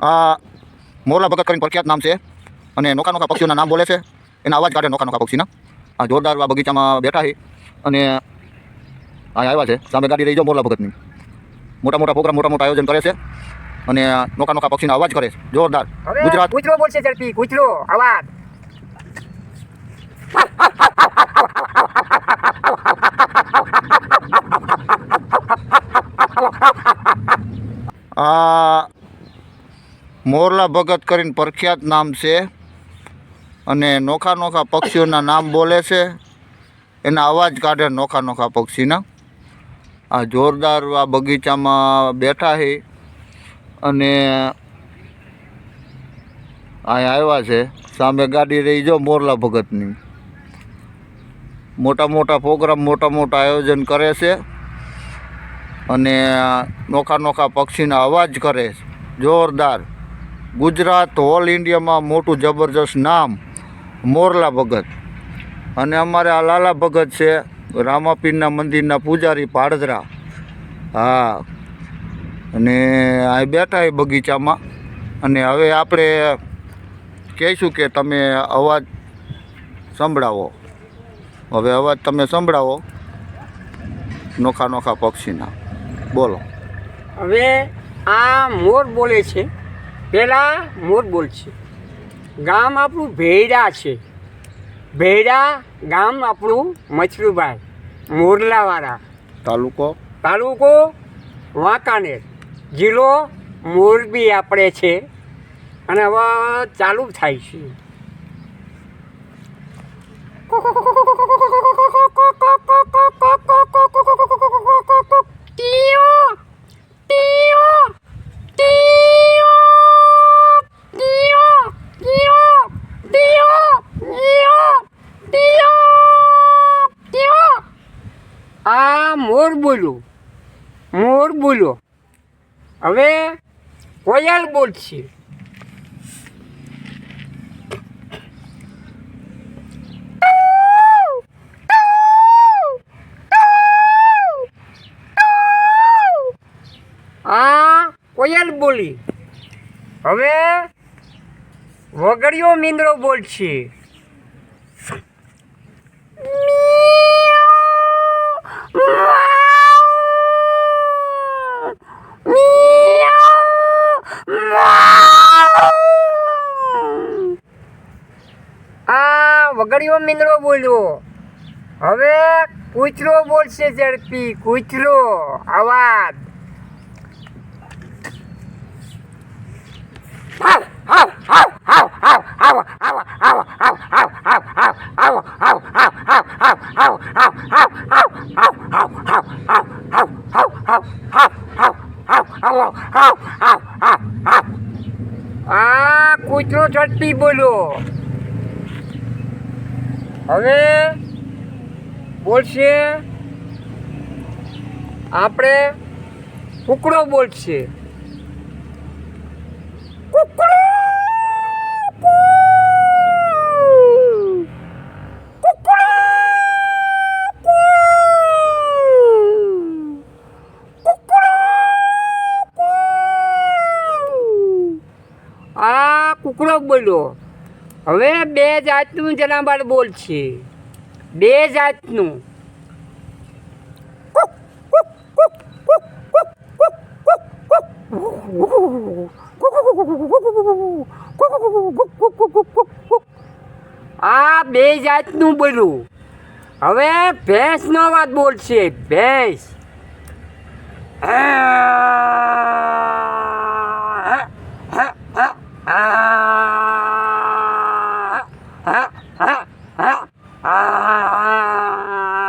આ મોરલા ભગત કરીને પ્રખ્યાત નામ છે. અને નોખા નોખા પક્ષીઓના નામ બોલે છે. એના અવાજ કાઢે નોખા નોખા પક્ષીના. આ જોરદાર આ બગીચામાં બેઠા છે. અને આ આવ્યા છે. સામે ગાડી રહી જાઓ મોરલા ભગતની. મોટા મોટા પ્રોગ્રામ મોટા મોટા આયોજન કરે છે. અને નોખા નોખા પક્ષીના અવાજ કરે છે. જોરદાર. ગુજરાત કૂતરો બોલશે ઝડપી કૂતરો અવાજ. આ મોરલા ભગત કરીને પ્રખ્યાત નામ છે. અને નોખા નોખા પક્ષીઓના નામ બોલે છે. એના અવાજ કાઢે નોખા નોખા પક્ષીના. આ જોરદાર આ બગીચામાં બેઠા છે અને અહીંયા આવ્યા છે. સામે ગાડી રહી જો મોરલા ભગતની. મોટા મોટા પ્રોગ્રામ, મોટા મોટા આયોજન કરે છે. અને નોખા નોખા પક્ષીના અવાજ કરે છે. જોરદાર. ગુજરાત ઓલ ઇન્ડિયામાં મોટું જબરજસ્ત નામ મોરલા ભગત. અને અમારે આ લાલા ભગત છે, રામાપીરના મંદિરના પૂજારી પાડદરા. હા. અને આ બેઠા એ બગીચામાં. અને હવે આપણે કહીશું કે તમે અવાજ સંભળાવો. હવે અવાજ તમે સંભળાવો. નોખા નોખા પક્ષીના. બોલો. હવે આ મોર બોલે છે. પેલા મોર બોલશે ગામ આપણું ભેડા છે. ભેડા ગામ આપણું મછરુભાઈ મોરલાવાળા. તાલુકો? તાલુકો વાંકાનેર. જિલ્લો મોરબી આપણે છે. અને હવે ચાલુ થાય છે. મોર બોલ્યું. મોર બોલ્યો. હવે કોયલ બોલશે. આ કોયલ બોલી. હવે વગડિયો મીંદડો બોલશે. આ વગડિયો મીંદડો બોલ્યો. હવે કૂતરો બોલશે ઝડપી કૂતરો અવાજ. આ કૂતરો ઝડપી બોલ્યો. હવે બોલશે. આપણે કુકડો બોલશે. આ કુકડો બોલ્યો. હવે બે જાતનું જનાબાર બોલશે બે જાતનું. આ બે જાતનું બોલ્યું. હવે ભેંસનો વાત બોલશે, ભેંસ. 啊啊啊